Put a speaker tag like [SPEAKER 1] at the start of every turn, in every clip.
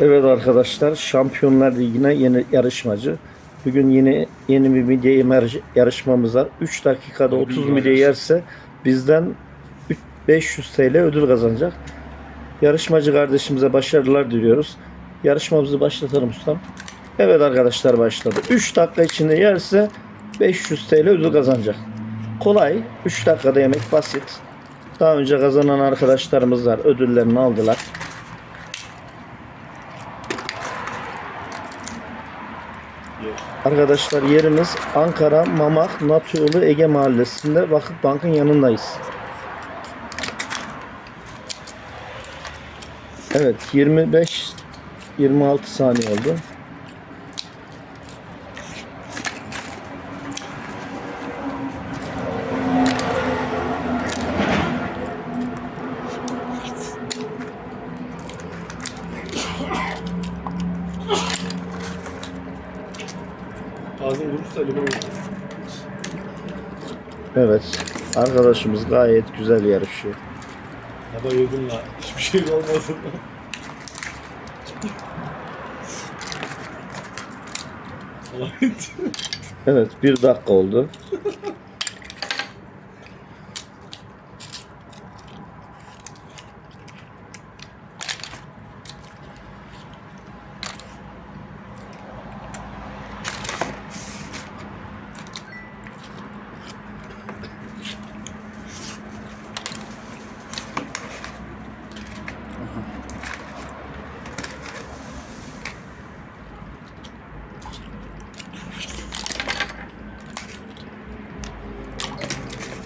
[SPEAKER 1] Evet arkadaşlar Şampiyonlar Ligi'ne yeni yarışmacı. Bugün yeni yeni bir midye yarışmamız var. 3 dakikada 30 midye yerse bizden üç- 500 TL ödül kazanacak. Yarışmacı kardeşimize başarılar diliyoruz. Yarışmamızı başlatalım ustam. Evet arkadaşlar başladı. 3 dakika içinde yerse 500 TL ödül kazanacak. Kolay. 3 dakikada yemek basit. Daha önce kazanan arkadaşlarımız var. Ödüllerini aldılar. Arkadaşlar yerimiz Ankara Mamak Natyolu Ege Mahallesi'nde Vakıf Bank'ın yanındayız. Evet 25 26 saniye oldu.
[SPEAKER 2] Ağzın durursa limon olur.
[SPEAKER 1] Evet. Arkadaşımız gayet güzel yarışıyor.
[SPEAKER 2] Baba yedim la. Hiçbir şey olmasın.
[SPEAKER 1] Evet bir dakika oldu.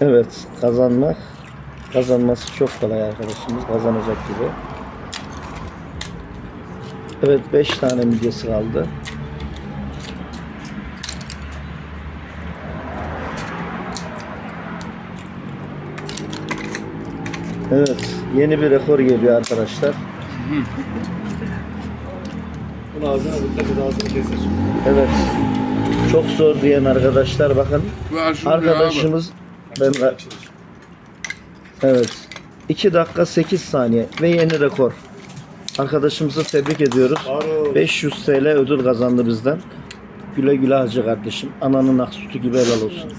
[SPEAKER 1] Evet kazanmak kazanması çok kolay arkadaşımız kazanacak gibi. Evet 5 tane midyesi kaldı. Evet yeni bir rekor geliyor arkadaşlar.
[SPEAKER 2] Bunu ağzına dikkat ağzını keser.
[SPEAKER 1] Evet çok zor diyen arkadaşlar bakın
[SPEAKER 3] Ver şunu
[SPEAKER 1] arkadaşımız ben. Evet. 2 dakika 8 saniye ve yeni rekor. Arkadaşımızı tebrik ediyoruz.
[SPEAKER 2] Baro.
[SPEAKER 1] 500 TL ödül kazandı bizden. Güle güle hacı kardeşim. Ananın ak sütü gibi helal olsun.